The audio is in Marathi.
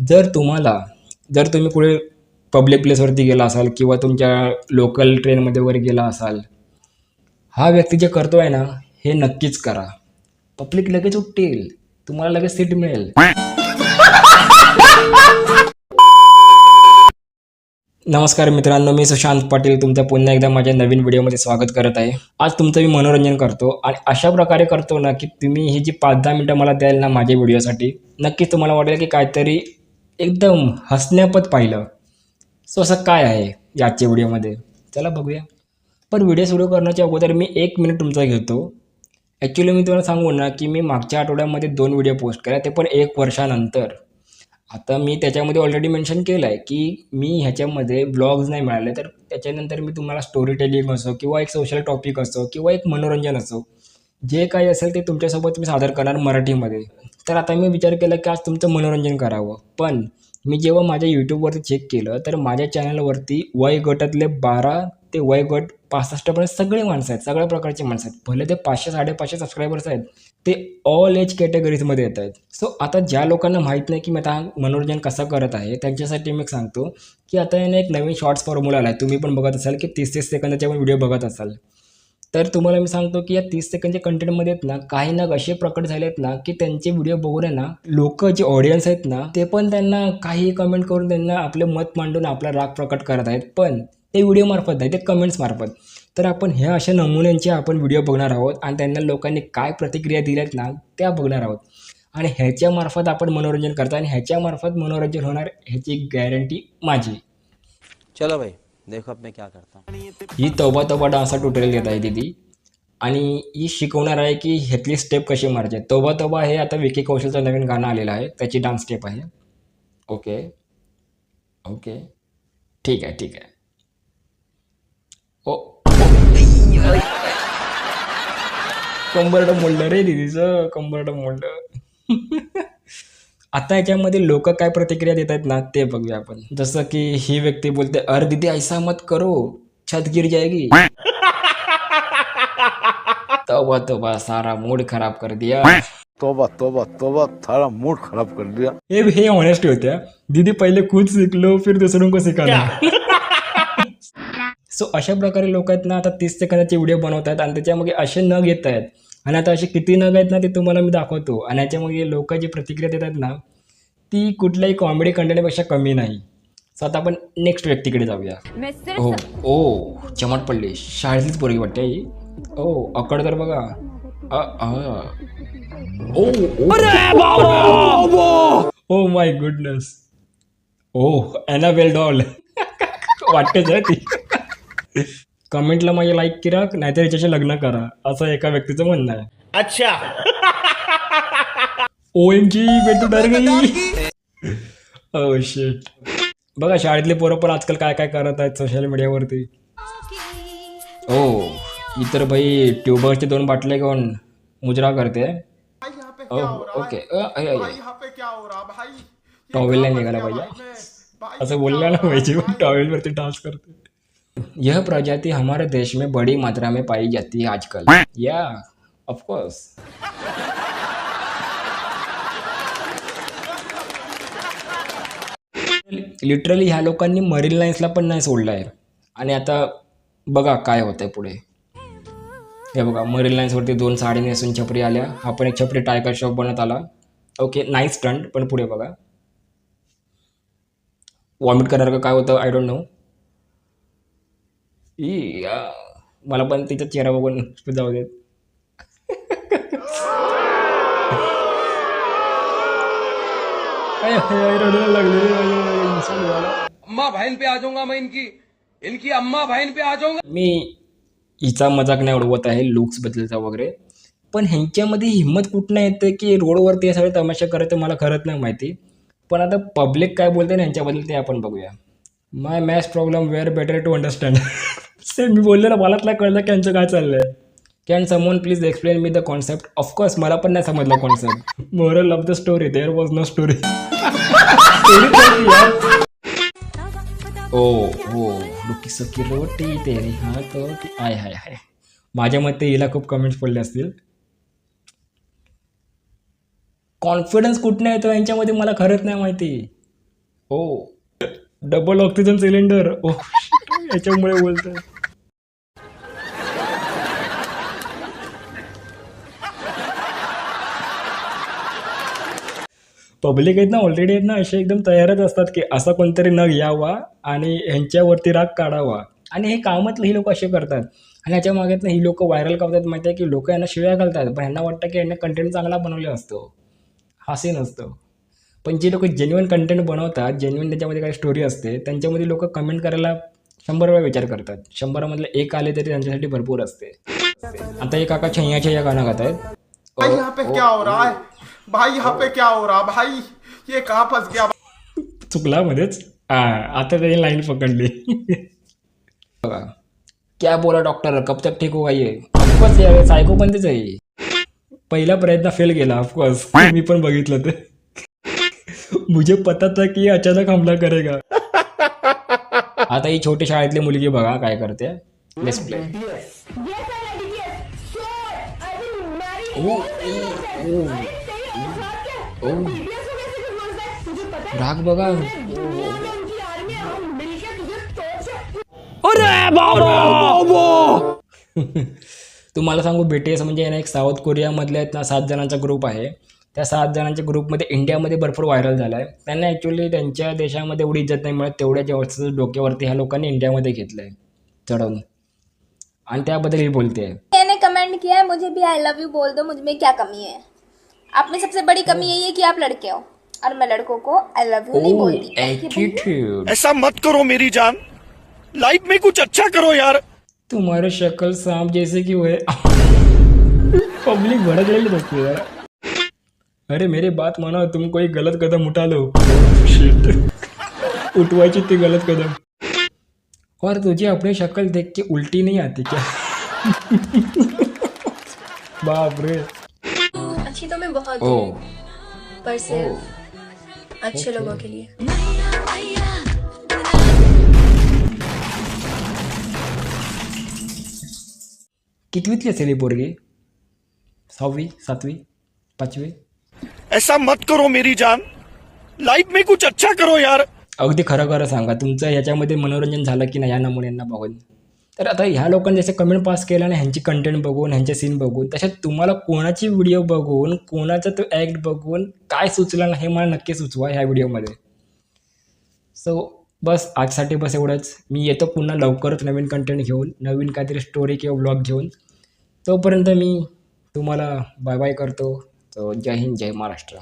जर तुम्हाला जर तुम्ही कुठे पब्लिक प्लेसवरती गेला असाल किंवा तुमच्या लोकल ट्रेनमध्ये वगैरे गेला असाल हा व्यक्ती जे करतो आहे ना हे नक्कीच करा. पब्लिक लगेच उठतील. तुम्हाला लगेच सीट मिळेल. नमस्कार मित्रांनो मी सुशांत पाटील. तुमचं पुन्हा एकदा माझ्या नवीन व्हिडिओमध्ये स्वागत करत आहे. आज तुमचं मी मनोरंजन करतो आणि अशा प्रकारे करतो ना की तुम्ही ही जी पाच दहा मिनटं मला द्याल ना माझ्या व्हिडिओसाठी नक्कीच तुम्हाला वाटेल की काहीतरी एकदम हसण्यापत पाहिलं. सो असं काय आहे याच्या व्हिडिओमध्ये? चला बघूया. पण व्हिडिओ सुरू करण्याच्या अगोदर मी एक मिनिट तुमचा घेतो. ॲक्च्युली मी तुम्हाला सांगू ना की मी मागच्या आठवड्यामध्ये दोन व्हिडिओ पोस्ट केला ते पण एक वर्षानंतर. आता मी त्याच्यामध्ये ऑलरेडी मेन्शन केलं आहे की मी ह्याच्यामध्ये ब्लॉग्स नाही मिळाले. तर त्याच्यानंतर मी तुम्हाला स्टोरी टेलिंग असो किंवा एक सोशल टॉपिक असो किंवा एक मनोरंजन असो जे काही असेल ते तुमच्यासोबत मी सादर करणार मराठीमध्ये. तर आता मी विचार केला की आज तुमचं मनोरंजन करावं. पण मी जेव्हा माझ्या यूट्यूबवरती चेक केलं तर माझ्या चॅनलवरती वय गटातले बारा ते वय गट पासष्टपर्यंत सगळे माणसं आहेत सगळ्या प्रकारचे माणसं आहेत. भले ते पाचशे साडेपाचशे सबस्क्रायबर्स आहेत ते ऑल एज कॅटेगरीजमध्ये येत आहेत. सो आता ज्या लोकांना माहीत नाही की मी आता मनोरंजन कसं करत आहे त्यांच्यासाठी मी एक सांगतो की आता याने एक नवीन शॉर्ट्स फॉर्म्युला आला आहे तुम्ही पण बघत असाल की तीस तीस सेकंदाचे पण व्हिडिओ बघत असाल. तर तुम्हाला मी सांगतो की या तीस सेकंडच्या कंटेंटमध्ये आहेत ना काही ना असे प्रकट झाले आहेत ना की त्यांचे व्हिडिओ बघून आहे ना लोक जे ऑडियन्स आहेत ना ते पण त्यांना काही कमेंट करून त्यांना आपले मत मांडून आपला राग प्रकट करत आहेत. पण ते व्हिडिओ मार्फत नाही ते कमेंट्स मार्फत. तर आपण ह्या अशा नमुन्यांचे आपण व्हिडिओ बघणार आहोत आणि त्यांना लोकांनी काय प्रतिक्रिया दिल्यात ना त्या बघणार आहोत. आणि ह्याच्यामार्फत आपण मनोरंजन करतो आणि ह्याच्यामार्फत मनोरंजन होणार ह्याची गॅरंटी माझी. चला भाई देखो अब मैं क्या करता हूँ। ही तोबा तोबा डान्सचा ट्युटोरियल देत आहे दीदी। आणि ही शिकवणार आहे की ह्यातली स्टेप कशी मारायची आहे. तोबा हे आता विकी कौशलचं नवीन गाणं आलेलं आहे. त्याची डान्स स्टेप आहे. ओके ओके ठीक आहे ठीक आहे. ओ. कंबरडं मोडलं रे दीदीचं कंबरडं मोडलं. आता याच्यामध्ये लोक काय प्रतिक्रिया देत आहेत ना ते बघूया आपण. जसं की ही व्यक्ती बोलते अरे दीदी ऐसा मत करो छत गिर जाएगी. तोबा तोबा सारा मूड खराब कर दिया. तोबा तोबा तोबा थारा मूड खराब कर दिया. हे हे ऑनेस्ट होत्या. दीदी पहिले खुद सीखलो फिर दुसरों को सिखाना सो अशा प्रकारे लोक आहेत ना आता तीस सेकंदाचे व्हिडिओ बनवतात आणि त्याच्यामध्ये असे नग येत आहेत. आणि आता असे किती नग आहेत ना ते तुम्हाला मी दाखवतो. आणि याच्यामध्ये लोक जी प्रतिक्रिया देतात ना ती कुठल्याही कॉमेडी कंटेंटपेक्षा कमी नाही. सो आता आपण नेक्स्ट व्यक्तीकडे जाऊया. सिर्फ ओ ओ चमट पडली. शाळेतलीच पोरगी वाटते ही. ओ अकड तर बघा. ओ ओ. माय गुडनेस ओ वेल डॉल वाटतेच आहे ती. कमेंटला माझे लाईक करा नाहीतर याच्याशी लग्न करा असं एका व्यक्तीचं म्हणणं आहे. अच्छा. ओ एम जी बेटू डर गई ओ शेट बघा शाळेतले पोरं पण आजकाल काय काय करत आहेत सोशल मीडियावरती ओ इतर भाई ट्यूबरचे दोन बाटले घेऊन मुजरा करते. ओके. अ, अय, अय, अय. टॉवेल नाही निघाला पाहिजे असं बोलला ना पाहिजे पण टॉवेल वरती डान्स करते. यह प्रजाति हमारे देश में बड़ी मात्रा में पाई जाती है आजकल। या ऑफ कोर्स लिटरली ह्या लोकांनी मरीन लाईन्सला पण नाही सोडलं आहे आणि आता बघा काय होतंय पुढे. हे बघा मरीन लाईन्सवरती दोन साडी नेसून छपरी आल्या. हा पण एक छपरी टायगर शॉप बनत आला. ओके नाईस स्टंट पण पुढे बघा. वॉमिट करणार काय होतं आय डोंट नो ई. मला पण तिचा चेहरा बघून जाऊ देत. अम्मा बहन पे आ जाऊंगा मैं इनकी. इनकी अम्मा बहन पे आ जाऊंगा. मी हिचा मजाक नाही उडवत आहे लुक्स बद्दलचा वगैरे. पण ह्यांच्यामध्ये हिंमत कुठनं येते की रोडवरती हे सगळे तमाशा करायचं मला खरंच नाही माहिती. पण आता पब्लिक काय बोलते ना ह्यांच्याबद्दल ते आपण बघूया. My maths problem were better to understand same मी बोललेलं नाही कळलं की यांचं काय चाललंय. Can someone please explain me the concept of course मला पण नाही समजला concept moral of the story there was no story ओ हो डुकी सकी रोटी तेरी हा तो आय हाय हाय. माझ्या मते हिला खूप कमेंट्स पडले असतील. कॉन्फिडन्स कुठनं येतो? यांच्यामध्ये मला खरंच नाही माहिती. O double oxygen cylinder O याच्यामुळे बोलतोय. पब्लिक आहेत ना ऑलरेडी आहेत ना असे एकदम तयारच असतात की असा कोणतरी नग यावा आणि ह्यांच्यावरती राग काढावा. आणि हे कामातलं ही लोक असे करतात. आणि ह्याच्या मागेतनं ही लोक व्हायरल करतात माहिती आहे की लोक यांना शिव्या घालतात. पण ह्यांना वाटतं की यांना कंटेंट चांगला बनवला असतो. हास्य नसतं पण जे लोक जेन्युन कंटेंट बनवतात जेन्युन त्याच्यामध्ये काही स्टोरी असते त्यांच्यामध्ये लोक कमेंट करायला शंभर वेळा विचार करतात. शंभरामधले एक आले तरी त्यांच्यासाठी भरपूर असते. आता एक काका छैया छैया गाणं गात आहेत भाई यहाँ पे क्या हो रहा है? भाई यहाँ पे क्या हो रहा भाई ये कहाँ फंस गया? चुकला मध्येच? हा आता त्याने लाईन पकडली. बघा क्या बोला डॉक्टर कब तक ठीक ऑफकोर्स यार सायको बंदच आहे. पहिला प्रयत्न फेल गेला ऑफकोर्स मी पण बघितलं ते. मुझे पता था की ये अचानक हमला करेगा। आता ही छोटी शाळेतली मुलगी बघा काय करते. डिस्प्ले राग बघा. तुम्हाला सांगू बीटीएस म्हणजे ना एक साऊथ कोरियामधले आहेत ना सात जणांचा ग्रुप आहे. त्या सात जणांच्या ग्रुपमध्ये इंडियामध्ये भरपूर व्हायरल झाला आहे त्यांना ॲक्च्युली त्यांच्या देशामध्ये एवढी इज्जत नाही मिळत तेवढ्या जेव्हा डोक्यावरती ह्या लोकांनी इंडियामध्ये घेतलं आहे चढवून. आणि त्याबद्दल ही बोलते मैंने कमेंट किया है मुझे भी आई लव यू बोल दो मुझ में क्या कमी है? आप में सबसे बड़ी कमी यही है कि आप लड़के हो और मैं लड़कों को आई लव यू नहीं बोलती। एटीट्यूड ऐसा मत करो मेरी जान। लाइफ में कुछ अच्छा करो यार। तुम्हारे शक्ल सांप जैसे कि हुए पब्लिक भड़क रही है यार अरे मेरी बात मानो तुम कोई गलत कदम उठा लो. उठवायची ती गलत कदम। और तुझे अपनी शक्ल देख के उल्टी नहीं आती क्या? बाप रे। अच्छी तो मैं बहुत ओ। हूँ पर सिर्फ़ अच्छे लोगों के लिए। कितवीतली असेल ही पोरगी सहावी सातवी पाचवी? ऐसा मत करो मेरी जान। लाईफ में कुछ अच्छा करो यार। अगदी खरं खरं सांगा तुमचं ह्याच्यामध्ये मनोरंजन झालं की नाही या नमुन्यांना बघून? तर आता ह्या लोकांनी जसे कमेंट पास केला ना ह्यांची कंटेंट बघून ह्यांचे सीन बघून तसेच तुम्हाला कोणाची व्हिडिओ बघून कोणाचा तो ॲक्ट बघून काय सुचला ना हे मला नक्की सुचवा ह्या व्हिडिओमध्ये सो बस आजसाठी बस एवढंच. मी येतो पुन्हा लवकरच नवीन कंटेंट घेऊन नवीन काहीतरी स्टोरी किंवा ब्लॉग घेऊन. तोपर्यंत मी तुम्हाला बाय बाय करतो. तो जय हिंद जय महाराष्ट्र.